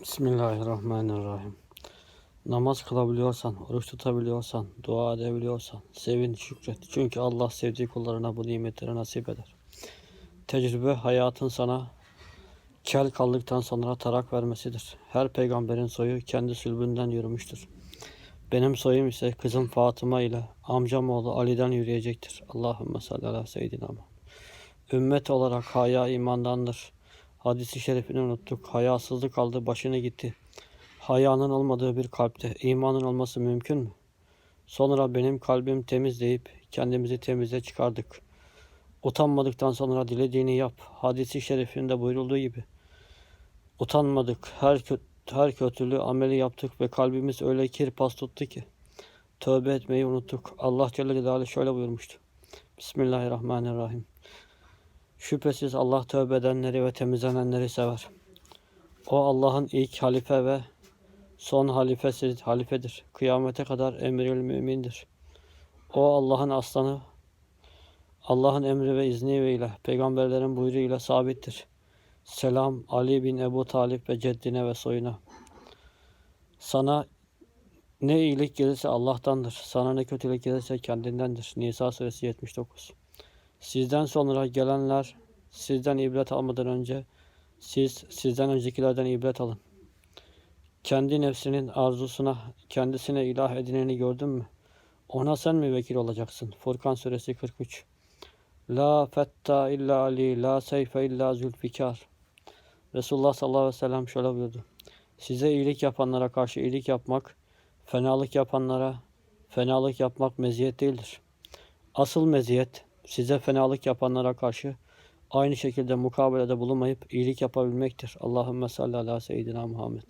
Bismillahirrahmanirrahim. Namaz kılabiliyorsan, oruç tutabiliyorsan, dua edebiliyorsan, sevin, şükret. Çünkü Allah sevdiği kullarına bu nimetleri nasip eder. Tecrübe hayatın sana kel kaldıktan sonra tarak vermesidir. Her peygamberin soyu kendi sülbünden yürümüştür. Benim soyum ise kızım Fatıma ile amcam oğlu Ali'den yürüyecektir. Allahümme salli ala seyyidina. Ümmet olarak haya imandandır. Hadisi şerifini unuttuk. Hayasızlık aldı, başını gitti. Hayanın olmadığı bir kalpte imanın olması mümkün mü? Sonra benim kalbim temiz deyip kendimizi temize çıkardık. Utanmadıktan sonra dilediğini yap. Hadisi şerifinde buyurulduğu gibi. Utanmadık. Her, kö- her kötülüğü ameli yaptık ve kalbimiz öyle kir pas tuttu ki. Tövbe etmeyi unuttuk. Allah Celle Celaluhu şöyle buyurmuştu. Bismillahirrahmanirrahim. Şüphesiz Allah tövbe edenleri ve temizlenenleri sever. O Allah'ın ilk halife ve son halifesi, halifedir. Kıyamete kadar emirül mümindir. O Allah'ın aslanı, Allah'ın emri ve izni ile, peygamberlerin buyruğu ile sabittir. Selam Ali bin Ebu Talip ve ceddine ve soyuna. Sana ne iyilik gelirse Allah'tandır. Sana ne kötülük gelirse kendindendir. Nisa suresi 79. Sizden sonra gelenler sizden ibret almadan önce siz sizden öncekilerden ibret alın. Kendi nefsinin arzusuna kendisine ilah edineni gördün mü? Ona sen mi vekil olacaksın? Furkan suresi 43. La fetta illa Ali, la seyfe illa zülfikar. Resulullah sallallahu aleyhi ve sellem şöyle buyurdu. Size iyilik yapanlara karşı iyilik yapmak, fenalık yapanlara fenalık yapmak meziyet değildir. Asıl meziyet size fenalık yapanlara karşı aynı şekilde mukabelede bulunmayıp iyilik yapabilmektir. Allahümme salli ala seyyidina Muhammed.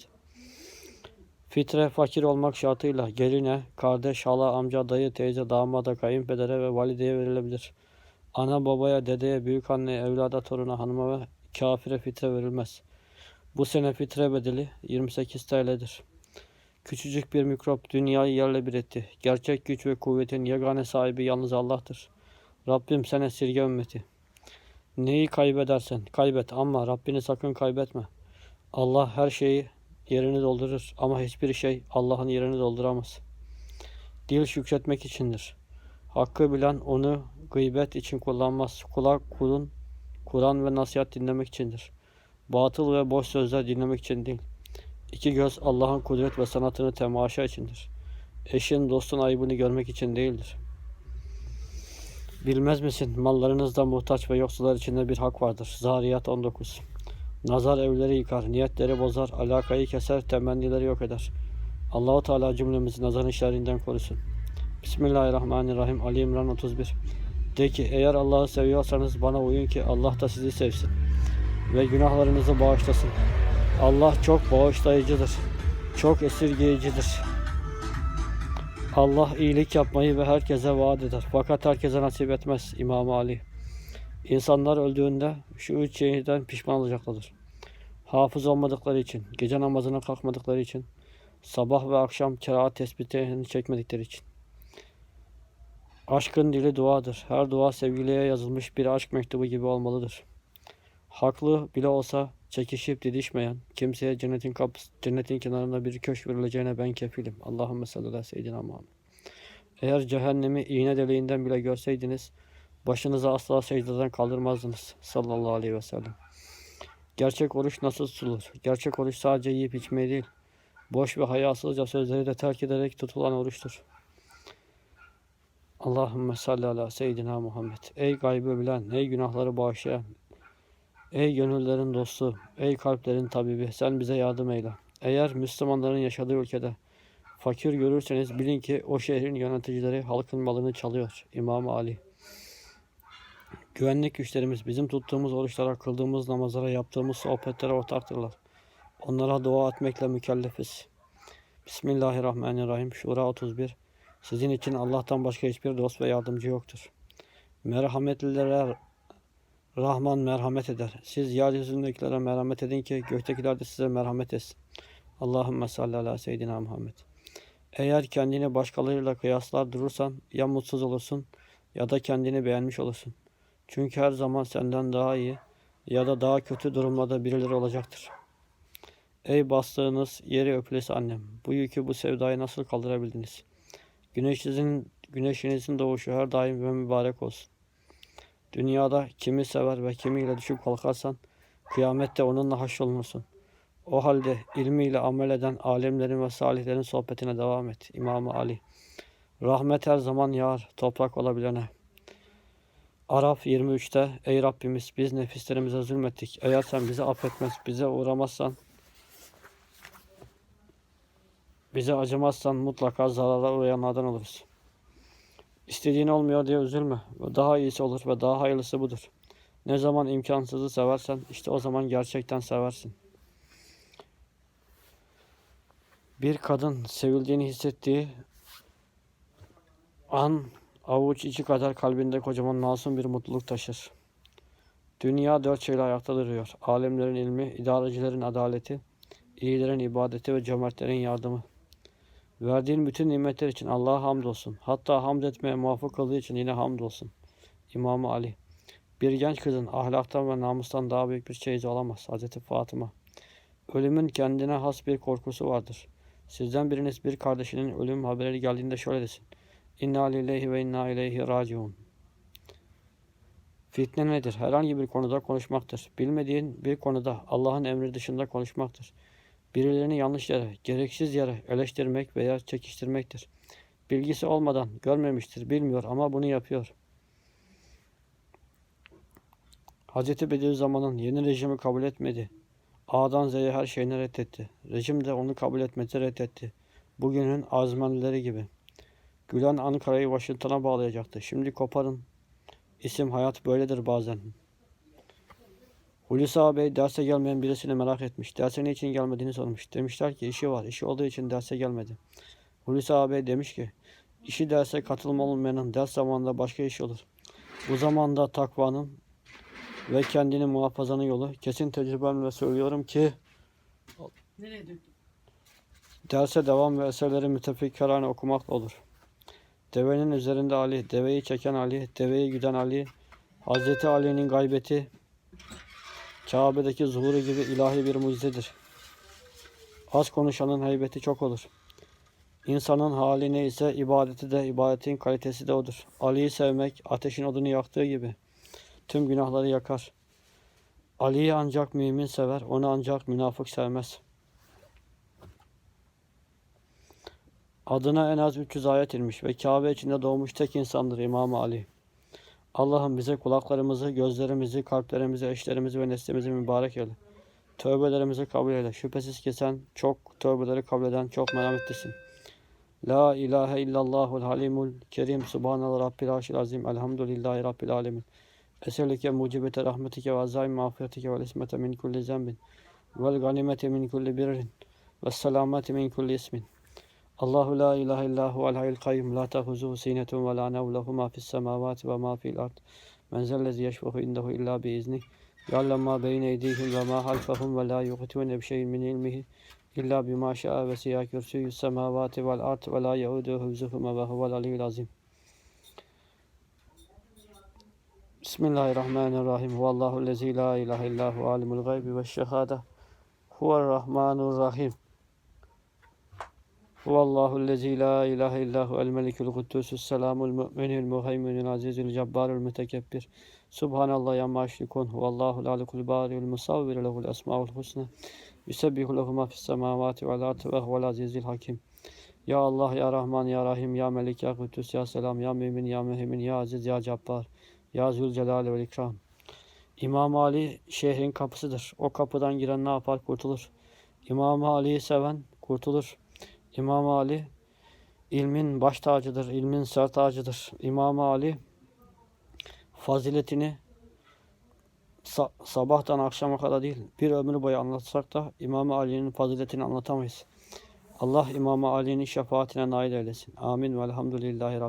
Fitre fakir olmak şartıyla geline, kardeş, hala, amca, dayı, teyze, damada, kayınpedere ve valideye verilebilir. Ana babaya, dedeye, büyük anneye, evlada, toruna, hanıma ve kafire fitre verilmez. Bu sene fitre bedeli 28 TL'dir. Küçücük bir mikrop dünyayı yerle bir etti. Gerçek güç ve kuvvetin yegane sahibi yalnız Allah'tır. Rabbim sen esirge ümmeti. Neyi kaybedersen kaybet ama Rabbini sakın kaybetme. Allah her şeyi yerini doldurur ama hiçbir şey Allah'ın yerini dolduramaz. Dil şükretmek içindir. Hakkı bilen onu gıybet için kullanmaz. Kulak kulun Kur'an ve nasihat dinlemek içindir. Batıl ve boş sözler dinlemek için değil. İki göz Allah'ın kudret ve sanatını temaşa içindir. Eşin dostun ayıbını görmek için değildir. Bilmez misin mallarınızda muhtaç ve yoksullar içinde bir hak vardır. Zariyat 19 Nazar evleri yıkar, niyetleri bozar, alakayı keser, temennileri yok eder. Allahu Teala cümlemizi nazarın şerrinden korusun. Bismillahirrahmanirrahim. Ali İmran 31 De ki eğer Allah'ı seviyorsanız bana uyun ki Allah da sizi sevsin ve günahlarınızı bağışlasın. Allah çok bağışlayıcıdır, çok esirgeyicidir. Allah iyilik yapmayı ve herkese vaat eder. Fakat herkese nasip etmez. İmam Ali. İnsanlar öldüğünde şu üç şeyden pişman olacaklardır. Hafız olmadıkları için, gece namazına kalkmadıkları için, sabah ve akşam kerahat tespitini çekmedikleri için. Aşkın dili duadır. Her dua sevgiliye yazılmış bir aşk mektubu gibi olmalıdır. Haklı bile olsa çekişip didişmeyen, kimseye cennetin kapısı, cennetin kenarında bir köşk verileceğine ben kefilim. Allahümme sallallahu aleyhi ve seyyidina. Eğer cehennemi iğne deliğinden bile görseydiniz, başınızı asla secdeden kaldırmazdınız. Sallallahu aleyhi ve sellem. Gerçek oruç nasıl tutulur? Gerçek oruç sadece yiyip içmeyi değil, boş ve hayasızca sözleri de terk ederek tutulan oruçtur. Allahümme salli ala seyyidina Muhammed. Ey gaybı bilen, ey günahları bağışlayan, Ey gönüllerin dostu, ey kalplerin tabibi, sen bize yardım eyle. Eğer Müslümanların yaşadığı ülkede fakir görürseniz bilin ki o şehrin yöneticileri halkın malını çalıyor. İmam Ali. Güvenlik güçlerimiz bizim tuttuğumuz oruçlara, kıldığımız namazlara, yaptığımız sohbetlere ortaktırlar. Onlara dua etmekle mükellefiz. Bismillahirrahmanirrahim. Şura 31. Sizin için Allah'tan başka hiçbir dost ve yardımcı yoktur. Merhametlilere Rahman merhamet eder. Siz yeryüzündekilere merhamet edin ki göktekiler de size merhamet etsin. Allahümme salli ala seyyidina Muhammed. Eğer kendini başkalarıyla kıyaslar durursan ya mutsuz olursun ya da kendini beğenmiş olursun. Çünkü her zaman senden daha iyi ya da daha kötü durumlarda birileri olacaktır. Ey bastığınız yeri öpülesi annem. Bu yükü bu sevdayı nasıl kaldırabildiniz? Güneşinizin, güneşinizin doğuşu her daim ve mübarek olsun. Dünyada kimi sever ve kimiyle düşüp kalkarsan kıyamette onunla haşrolunursun. O halde ilmiyle amel eden alemlerin ve salihlerin sohbetine devam et. İmam Ali. Rahmet her zaman yağar toprak olabilene. Araf 23'te Ey Rabbimiz biz nefislerimize zulmettik. Eğer sen bizi affetmez, bize uğramazsan bize acımazsan mutlaka zarara uğrayanlardan oluruz. İstediğin olmuyor diye üzülme. Daha iyisi olur ve daha hayırlısı budur. Ne zaman imkansızı seversen işte o zaman gerçekten seversin. Bir kadın sevildiğini hissettiği an avuç içi kadar kalbinde kocaman masum bir mutluluk taşır. Dünya dört şeyle ayakta duruyor. Alemlerin ilmi, idarecilerin adaleti, iyilerin ibadeti ve cömertlerin yardımı. Verdiğin bütün nimetler için Allah'a hamdolsun. Hatta hamd etmeye muvaffak kıldığı için yine hamdolsun. İmam Ali. Bir genç kızın ahlaktan ve namustan daha büyük bir çeyizi olamaz. Hazreti Fatıma. Ölümün kendine has bir korkusu vardır. Sizden biriniz bir kardeşinin ölüm haberi geldiğinde şöyle desin. İnna lillahi ve inna ileyhi raciun. Fitne nedir? Herhangi bir konuda konuşmaktır. Bilmediğin bir konuda Allah'ın emri dışında konuşmaktır. Birilerini yanlış yere, gereksiz yere eleştirmek veya çekiştirmektir. Bilgisi olmadan görmemiştir, bilmiyor ama bunu yapıyor. Hz. Bediüzzaman'ın yeni rejimi kabul etmedi. A'dan Z'ye her şeyini reddetti. Rejim de onu kabul etmesi reddetti. Bugünün azmanlileri gibi. Gülen Ankara'yı Washington'a bağlayacaktı. Şimdi koparın. İsim hayat böyledir bazen. Hulusi ağabey derse gelmeyen birisini merak etmiş. Derse ne için gelmediğini sormuş. Demişler ki işi var. İşi olduğu için derse gelmedi. Hulusi ağabey demiş ki işi derse katılma olmayanın ders zamanında başka iş olur. Bu zamanda takvanın ve kendini muhafazanın yolu kesin tecrübemle söylüyorum ki Nereye derse devam ve eserleri mütefekkirane okumakla olur. Devenin üzerinde Ali, deveyi çeken Ali, deveyi güden Ali, Hazreti Ali'nin gaybeti, Kabe'deki zuhuru gibi ilahi bir mucizedir. Az konuşanın heybeti çok olur. İnsanın hali neyse ibadeti de ibadetin kalitesi de odur. Ali'yi sevmek ateşin odunu yaktığı gibi tüm günahları yakar. Ali'yi ancak mümin sever, onu ancak münafık sevmez. Adına en az 300 ayet inmiş ve Kabe içinde doğmuş tek insandır İmam Ali. Allah'ım bize kulaklarımızı, gözlerimizi, kalplerimizi, eşlerimizi ve neslimizi mübarek eyle. Tövbelerimizi kabul eyle. Şüphesiz ki sen çok tövbeleri kabul eden çok merhametlisin. La ilahe illallahul halimul kerim. Subhanallah rabbil arşil azim. Elhamdülillahi rabbil alemin. Eselike mucibete rahmetike ve azaim mağfiretike ve ismete min kulli zembin. Vel ganimete min kulli birrin. Ve selamete min kulli ismin. Allahu la ilahe illa huvel hayyul kayyum la tahuzuhu sinetun ve la nevlehu ma fis semavati ve ma fil ard. Men zellezi yeşfuhu indehu illa bi iznih. Ya'lem ma beyne eydihim ve ma halfahum ve la yuhitune bi şeyin min ilmihi illa bima şa'a ve siyâ kürsüyü semavati vel ard ve la yauduhu hifzuhuma ve huvel aliyyul azim. Bismillahirrahmanirrahim. Huvallahu lezi la ilahe illa hu alimul gaybi ve şehade. Huvarrahmanurrahim. Huvallahu lezi la ilahe illa hu el melikul kuddusus selamul mu'minul muheyminul azizul cebbarul mütekebbir. Subhanallah yamma yüşrikun. Huvallahu lalikul bariul musavvir lehul esmaul husna. Yusebbihu lehu ma fis semavati vel ardı ve huvel azizul hakim. Ya Allah, Ya Rahman, Ya Rahim, Ya Melik, Ya Kudüs, Ya Selam, Ya Mümin, Ya Müheymin, Ya Aziz, Ya Cabbar, Ya Zülcelal ve İkram. İmam Ali şehrin kapısıdır. O kapıdan giren ne yapar? Kurtulur. İmam Ali'yi seven kurtulur. İmam Ali ilmin baş tacıdır, ilmin sır tacıdır. İmam Ali faziletini sa- sabahtan akşama kadar değil, bir ömür boyu anlatsak da İmam Ali'nin faziletini anlatamayız. Allah İmam Ali'nin şefaatine nail eylesin. Amin ve elhamdülillahi Rabbil